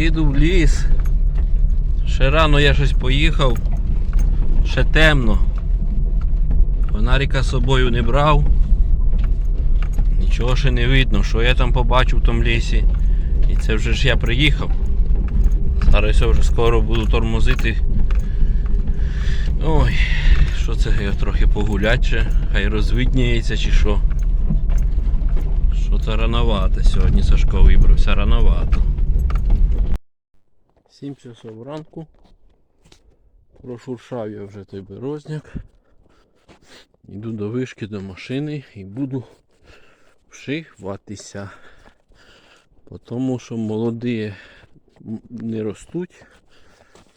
Їду в ліс. Ще рано я щось поїхав. Ще темно. Фонарика з собою не брав. Нічого ще не видно, що я там побачив в тому лісі. І це вже ж я приїхав. Зараз я вже скоро буду тормозити. Ой, що це я трохи погулять ще, хай розвидніється чи що. Що це рановато сьогодні Сашко вибрався рановато. 7 часов ранку. Прошуршав я вже той березняк. Йду до вишки до машини і буду вшиватися. Тому що молоді не ростуть,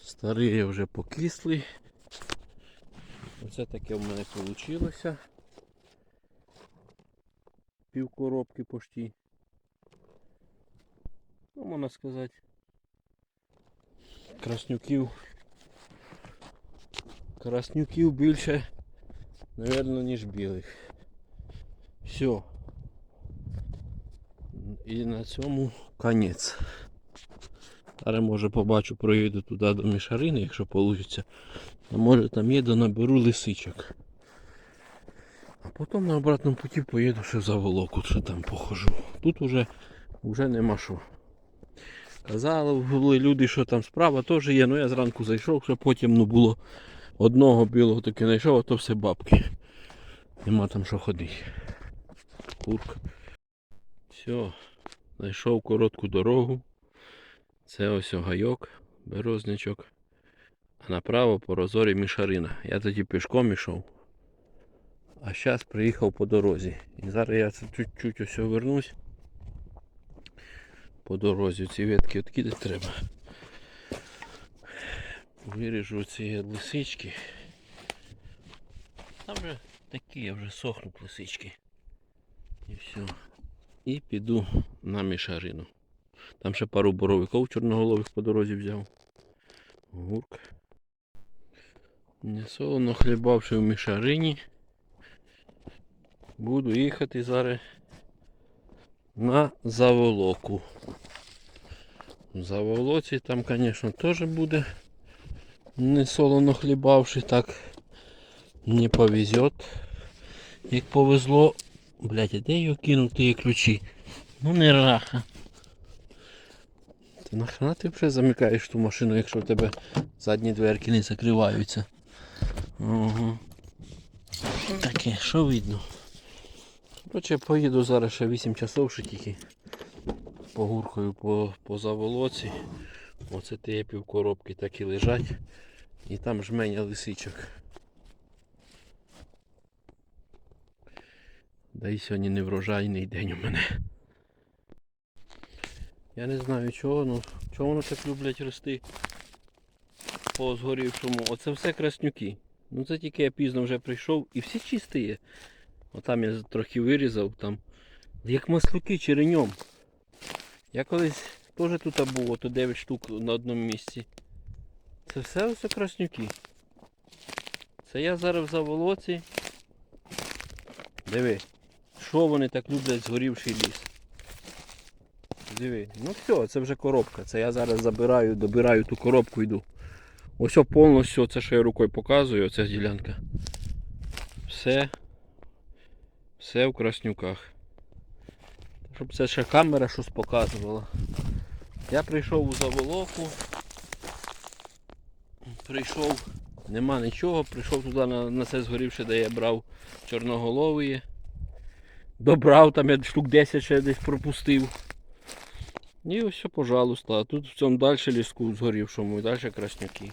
старі вже покисли. Оце таке в мене вийшло. Пів коробки почти. Ну, можна сказати. Краснюків. Краснюків більше, напевно, ніж білих. Все. І на цьому конець. Зараз може побачу, проїду туди до мішарини, якщо вийде. А може там їду, наберу лисичок. А потім на обратному путі поїду ще за волоку, що там похожу. Тут уже, вже нема що. Казали були люди, що там справа теж є, ну я зранку зайшов, що потім ну, було одного білого таки знайшов, а то все бабки. Нема там що ходити. Курка. Все, знайшов коротку дорогу. Це ось гайок, березнячок. А направо по розорі мішарина. Я тоді пішком ішов. А зараз приїхав по дорозі. І зараз я чуть-чуть ось вернусь. По дорозі ці ветки відкидати треба. Виріжу ці лисички. Там вже такі вже сохнуть лисички. І все. І піду на мішарину. Там ще пару боровиків чорноголових по дорозі взяв. Гурк. Не солоно хлібавши в мішарині. Буду їхати зараз на заволоку. В заволоці там, звісно, теж буде не солоно хлібавши, так не повезет. Як повезло. Блять, а де його кинути ключі? Ну не раха. Ти нахрена ти вже замикаєш ту машину, якщо в тебе задні дверки не закриваються. Ага. Таке, що видно? Короче, поїду зараз ще 8 часов ще тільки погуркою по, по заволоці. Оце ті півкоробки і лежать. І там жменя лисичок. Да і сьогодні не врожайний день у мене. Я не знаю чого, ну чого воно так люблять рости по згорівшому. Оце все краснюки. Ну це тільки я пізно вже прийшов і всі чисті є. Отам я трохи вирізав там. Як маслюки череньом. Я колись теж тут був, ото 9 штук на одному місці. Це все ось краснюки. Це я зараз в заволоці. Диви, що вони так люблять згорівший ліс. Диви, ну все, це вже коробка. Це я зараз забираю, добираю ту коробку йду. Ось повністю це, що я рукою показую, оця ділянка. Все. Все в краснюках. Щоб це ще камера щось показувала. Я прийшов у заволоку. Прийшов, нема нічого, прийшов туди на, на це згорівше, де я брав чорноголової. Добрав, там я штук 10 ще десь пропустив. І ось все, пожалуйста. А тут в цьому далі ліску згорівшому і далі краснюки.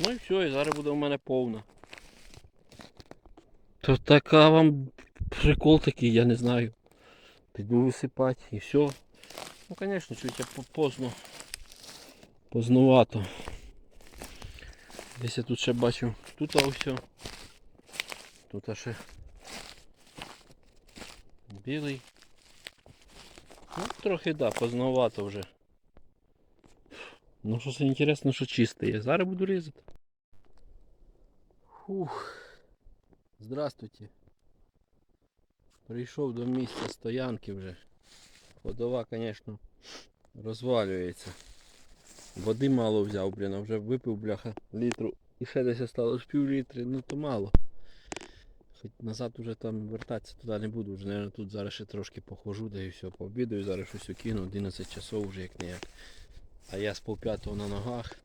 Ну і все, і зараз буде у мене повна. То така вам прикол такий, я не знаю. Піду висипати і все. Ну звісно, чуть я по- поздно. Поздновато. Десь я тут ще бачу. Тут ось. Тут ще білий. Ну, трохи да, поздновато вже. Ну щось інтересно, що чисте є. Зараз буду різати. Фух. Здравствуйте. Прийшов до місця стоянки вже. Ходова, звісно, розвалюється. Води мало взяв, блін, а вже випив, бляха, літру. І ще десь осталось пів літри, ну то мало. Хоч назад уже там вертатися туди не буду, вже, наверное, тут зараз ще трошки похожу, да і все, пообідаю, зараз щось кину, 11 часов вже як не як. А я з полп'ятого на ногах.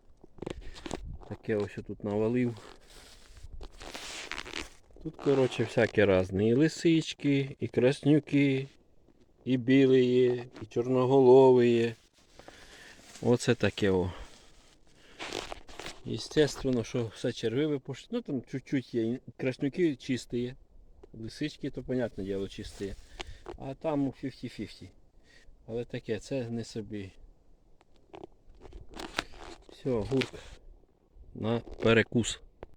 Таке ось тут навалив. Тут, коротше, всякі різні. І лисички, і краснюки, і білі є, і чорноголові. Оце таке о. Естественно, що все червиве пош... Ну там чуть-чуть є. Краснюки чисті. Лисички, то, понятне діло, чисті. А там 50-50. Але таке, це не собі. Все, гурк на перекус.